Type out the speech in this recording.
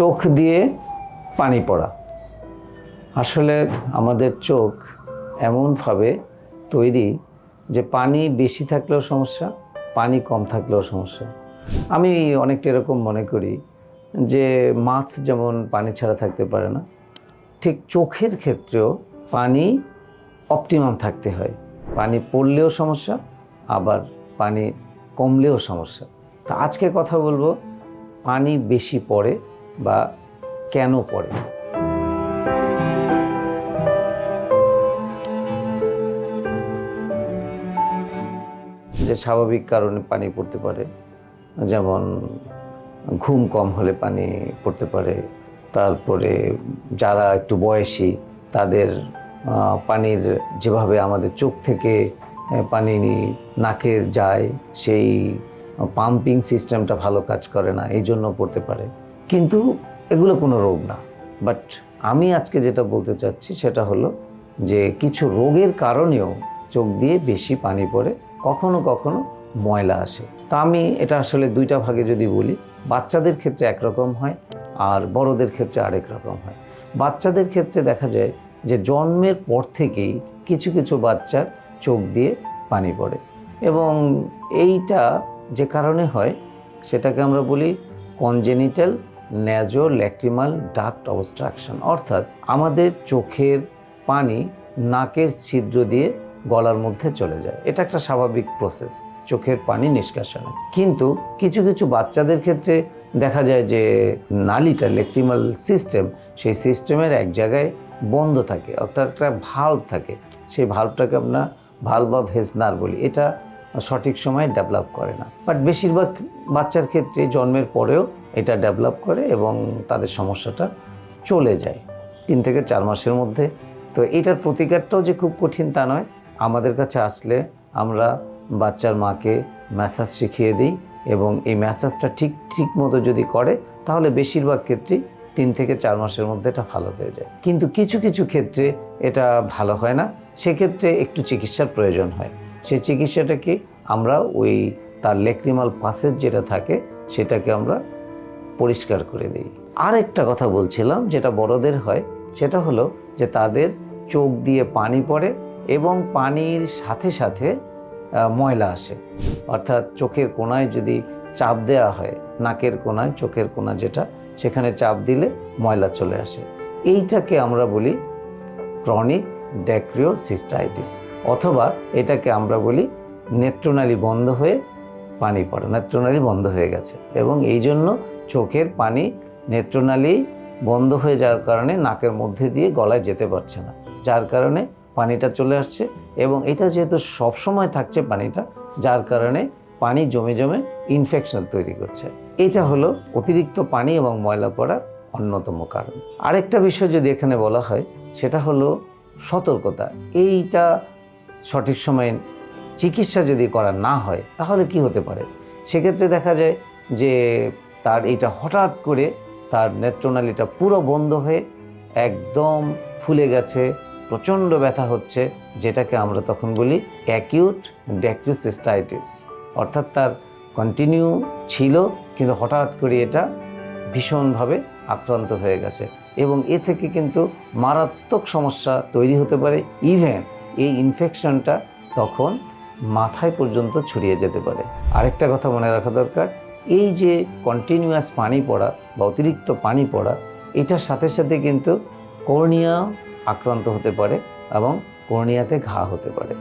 চোখ দিয়ে পানি পড়া। আসলে আমাদের চোখ এমনভাবে তৈরি যে পানি বেশি থাকলেও সমস্যা, পানি কম থাকলেও সমস্যা। আমি অনেকটা এরকম মনে করি যে মাছ যেমন পানি ছাড়া থাকতে পারে না, ঠিক চোখের ক্ষেত্রেও পানি অপটিমাম থাকতে হয়। পানি পড়লেও সমস্যা, আবার পানি কমলেও সমস্যা। তা আজকে কথা বলব, পানি বেশি পড়ে বা কেন পড়ে? যে স্বাভাবিক কারণে পানি পড়তে পারে, যেমন ঘুম কম হলে পানি পড়তে পারে, তারপরে যারা একটু বয়সী, তাদের পানির যেভাবে আমাদের চোখ থেকে পানি নাকে যায়, সেই পাম্পিং সিস্টেমটা ভালো কাজ করে না এই জন্য পড়তে পারে। কিন্তু এগুলো কোনো রোগ না। বাট আমি আজকে যেটা বলতে চাচ্ছি সেটা হলো যে কিছু রোগের কারণেও চোখ দিয়ে বেশি পানি পড়ে, কখনো কখনো ময়লা আসে। তা আমি এটা আসলে দুইটা ভাগে যদি বলি, বাচ্চাদের ক্ষেত্রে একরকম হয় আর বড়দের ক্ষেত্রে আরেক রকম হয়। বাচ্চাদের ক্ষেত্রে দেখা যায় যে জন্মের পর থেকেই কিছু কিছু বাচ্চার চোখ দিয়ে পানি পড়ে এবং এইটা যে কারণে হয়, সেটাকে আমরা বলি congenital naso lacrimal duct obstruction, অর্থাৎ আমাদের চোখের পানি নাকের ছিদ্র দিয়ে গলার মধ্যে চলে যায়। এটা একটা স্বাভাবিক প্রসেস চোখের পানি নিষ্কাশনে। কিন্তু কিছু কিছু বাচ্চাদের ক্ষেত্রে দেখা যায় যে নালিটা লেক্রিমাল সিস্টেম সেই সিস্টেমের এক জায়গায় বন্ধ থাকে, অর্থাৎ একটা ভাল্ব থাকে। সেই ভাল্বটাকে আমরা ভাল্ব অফ হেসনার বলি। এটা সঠিক সময়ে ডেভেলপ করে না। বাট বেশিরভাগ বাচ্চার ক্ষেত্রে জন্মের পরেও এটা ডেভেলপ করে এবং তাদের সমস্যাটা চলে যায়। তিন থেকে চার মাসের মধ্যে। তো এটার প্রতিকারটাও যে খুব কঠিন তা নয়। আমাদের কাছে আসলে আমরা বাচ্চার মাকে ম্যাসাজ শিখিয়ে দিই এবং এই ম্যাসাজটা ঠিক ঠিক মতো যদি করে, তাহলে বেশিরভাগ ক্ষেত্রেই তিন থেকে চার মাসের মধ্যে এটা ভালো হয়ে যায়। কিন্তু কিছু কিছু ক্ষেত্রে এটা ভালো হয় না। সেক্ষেত্রে একটু চিকিৎসার প্রয়োজন হয়। সেই চিকিৎসাটাকে আমরা ওই তার লেক্রিমাল পাসেজ যেটা থাকে, সেটাকে আমরা পরিষ্কার করে দিই। আর একটা কথা বলছিলাম যেটা বড়দের হয়, সেটা হলো যে তাদের চোখ দিয়ে পানি পড়ে এবং পানির সাথে সাথে ময়লা আসে। অর্থাৎ চোখের কোনায় যদি চাপ দেওয়া হয়, নাকের কোনায় চোখের কোনা যেটা, সেখানে চাপ দিলে ময়লা চলে আসে। এইটাকে আমরা বলি ক্রনিক ড্যাক্রিওসিস্টাইটিস অথবা এটাকে আমরা বলি নেত্রনালী বন্ধ হয়ে পানি পড়ে, নেত্রনালী বন্ধ হয়ে গেছে। এবং এই জন্য চোখের পানি নেত্রনালী বন্ধ হয়ে যাওয়ার কারণে নাকের মধ্যে দিয়ে গলায় যেতে পারছে না, যার কারণে পানিটা চলে আসছে। এবং এটা যেহেতু সবসময় থাকছে পানিটা, যার কারণে পানি জমে জমে ইনফেকশন তৈরি করছে। এটা হলো অতিরিক্ত পানি এবং ময়লা পড়ার অন্যতম কারণ। আরেকটা বিষয় যদি এখানে বলা হয়, সেটা হলো সতর্কতা। এইটা সঠিক সময়ে চিকিৎসা যদি করা না হয়, তাহলে কি হতে পারে? সেক্ষেত্রে দেখা যায় যে তার এটা হঠাৎ করে তার নেত্রনালীটা পুরো বন্ধ হয়ে একদম ফুলে গেছে, প্রচণ্ড ব্যথা হচ্ছে, যেটাকে আমরা তখন বলি অ্যাকিউট ড্যাক্রিওসিস্টাইটিস অর্থাৎ তার কন্টিনিউ ছিল, কিন্তু হঠাৎ করে এটা ভীষণভাবে আক্রান্ত হয়ে গেছে। এবং এ থেকে কিন্তু মারাত্মক সমস্যা তৈরি হতে পারে। ইভেন এই ইনফেকশনটা তখন মাথায় পর্যন্ত ছড়িয়ে যেতে পারে। আরেকটা কথা মনে রাখা দরকার, এই যে কন্টিনিউয়াস পানি পড়া বা অতিরিক্ত পানি পড়া, এটার সাথে সাথে কিন্তু কর্নিয়া আক্রান্ত হতে পারে এবং কর্নিয়াতে ঘা হতে পারে।